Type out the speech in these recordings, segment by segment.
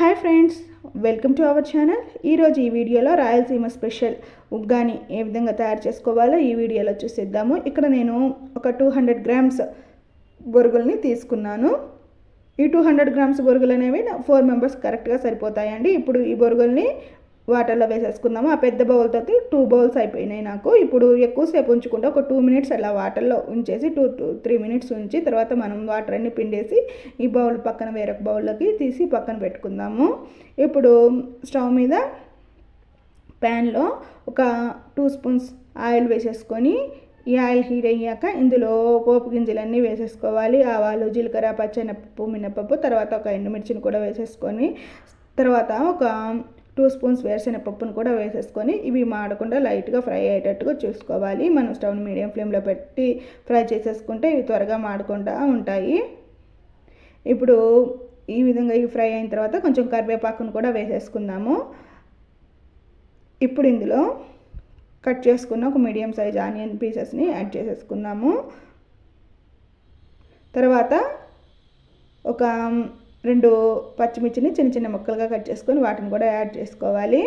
Hi friends welcome to our channel. ఈరోజు ఈ వీడియోలో రాయలసీమ స్పెషల్ ఉగ్గాని ఏ విధంగా తయారు చేసుకోవాలో ఈ వీడియోలో చూసేద్దాము. ఇక్కడ నేను ఒక టూ హండ్రెడ్ గ్రామ్స్ బొరుగుల్ని తీసుకున్నాను. ఈ టూ హండ్రెడ్ గ్రామ్స్ బొరుగులు అనేవి ఫోర్ మెంబర్స్ కరెక్ట్గా సరిపోతాయండి. ఇప్పుడు ఈ బొరుగుల్ని వాటర్లో వేసేసుకుందాము. ఆ పెద్ద బౌల్తో టూ బౌల్స్ అయిపోయినాయి నాకు. ఇప్పుడు ఎక్కువసేపు ఉంచుకుంటే ఒక టూ మినిట్స్ అలా వాటర్లో ఉంచేసి టూ టూ త్రీ మినిట్స్ ఉంచి తర్వాత మనం వాటర్ అన్ని పిండేసి ఈ బౌల్ పక్కన వేరొక బౌల్లోకి తీసి పక్కన పెట్టుకుందాము. ఇప్పుడు స్టవ్ మీద ప్యాన్లో ఒక టూ స్పూన్స్ ఆయిల్ వేసేసుకొని ఈ ఆయిల్ హీట్ అయ్యాక ఇందులో పోపు గింజలన్నీ వేసేసుకోవాలి. ఆవాలు జీలకర్ర పచ్చెనపప్పు మినపప్పు తర్వాత ఒక ఎండుమిర్చిని కూడా వేసేసుకొని తర్వాత ఒక టూ స్పూన్స్ వేరుశనగపప్పును కూడా వేసేసుకొని ఇవి మాడకుండా లైట్గా ఫ్రై అయ్యేటట్టుగా చూసుకోవాలి. మనం స్టవ్ని మీడియం ఫ్లేమ్లో పెట్టి ఫ్రై చేసేసుకుంటే ఇవి త్వరగా మాడకుండా ఉంటాయి. ఇప్పుడు ఈ విధంగా ఇవి ఫ్రై అయిన తర్వాత కొంచెం కరివేపాకును కూడా వేసేసుకుందాము. ఇప్పుడు ఇందులో కట్ చేసుకున్న ఒక మీడియం సైజ్ ఆనియన్ పీసెస్ని యాడ్ చేసేసుకుందాము. తర్వాత ఒక రెండు పచ్చిమిర్చిని చిన్న చిన్న ముక్కలుగా కట్ చేసుకొని వాటిని కూడా యాడ్ చేసుకోవాలి.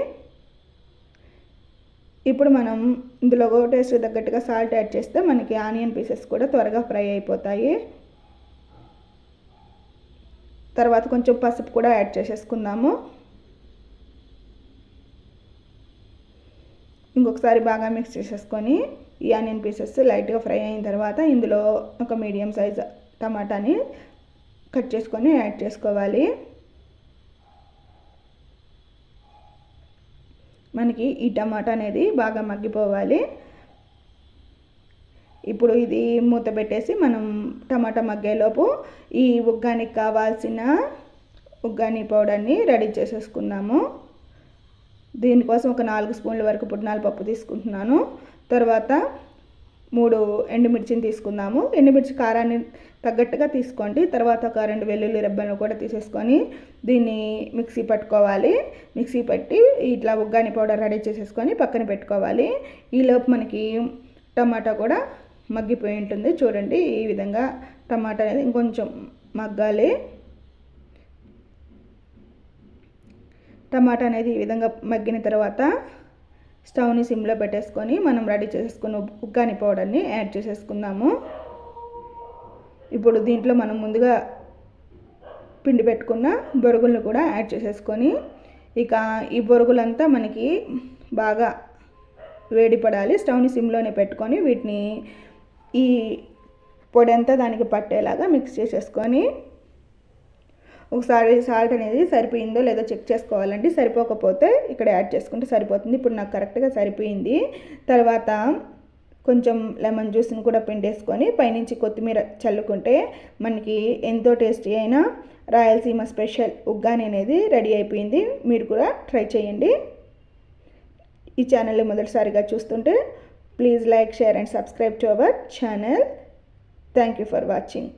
ఇప్పుడు మనం ఇందులో టేస్ట్ తగ్గట్టుగా సాల్ట్ యాడ్ చేస్తే మనకి ఆనియన్ పీసెస్ కూడా త్వరగా ఫ్రై అయిపోతాయి. తర్వాత కొంచెం పసుపు కూడా యాడ్ చేసేసుకుందాము. ఇంకొకసారి బాగా మిక్స్ చేసేసుకొని ఈ ఆనియన్ పీసెస్ లైట్గా ఫ్రై అయిన తర్వాత ఇందులో ఒక మీడియం సైజ్ టమాటాని కట్ చేసుకొని యాడ్ చేసుకోవాలి. మనకి ఈ టమాటా అనేది బాగా మగ్గిపోవాలి. ఇప్పుడు ఇది మూత పెట్టేసి మనం టమాటా మగ్గేలోపు ఈ ఉగ్గానికి కావాల్సిన ఉగ్గాని పౌడర్ని రెడీ చేసేసుకున్నాము దీనికోసం ఒక నాలుగు స్పూన్ల వరకు పుట్నాల పప్పు తీసుకుంటున్నాను. తర్వాత మూడు ఎండుమిర్చిని తీసుకుందాము. ఎండుమిర్చి కారాన్ని తగ్గట్టుగా తీసుకోండి. తర్వాత ఒక రెండు వెల్లుల్లి రెబ్బలను కూడా తీసేసుకొని దీన్ని మిక్సీ పట్టుకోవాలి. మిక్సీ పట్టి ఇట్లా ఉగ్గాని పౌడర్ రెడీ చేసేసుకొని పక్కన పెట్టుకోవాలి. ఈలోపు మనకి టమాటా కూడా మగ్గిపోయి ఉంటుంది. చూడండి ఈ విధంగా టమాటా అనేది ఇంకొంచెం మగ్గాలి. టమాటా అనేది ఈ విధంగా మగ్గిన తర్వాత స్టవ్ని సిమ్లో పెట్టేసుకొని మనం రెడీ చేసేసుకున్న ఉగ్గాని పౌడర్ని యాడ్ చేసేసుకుందాము. ఇప్పుడు దీంట్లో మనం ముందుగా పిండి పెట్టుకున్న బొరుగులను కూడా యాడ్ చేసేసుకొని ఇక ఈ బొరుగులంతా మనకి బాగా వేడి పడాలి. స్టవ్ని సిమ్లోనే పెట్టుకొని వీటిని ఈ పొడి అంతా దానికి పట్టేలాగా మిక్స్ చేసేసుకొని ఒకసారి సాల్ట్ అనేది సరిపోయిందో లేదో చెక్ చేసుకోవాలండి. సరిపోకపోతే ఇక్కడ యాడ్ చేసుకుంటే సరిపోతుంది. ఇప్పుడు నాకు కరెక్ట్గా సరిపోయింది. తర్వాత కొంచెం లెమన్ జ్యూస్ని కూడా పిండేసుకొని పైనుంచి కొత్తిమీర చల్లుకుంటే మనకి ఎంతో టేస్టీ అయినా రాయలసీమ స్పెషల్ ఉగ్గాని అనేది రెడీ అయిపోయింది. మీరు కూడా ట్రై చేయండి. ఈ ఛానల్ని మొదటిసారిగా చూస్తుంటే please like share and subscribe to our channel. Thank you for watching.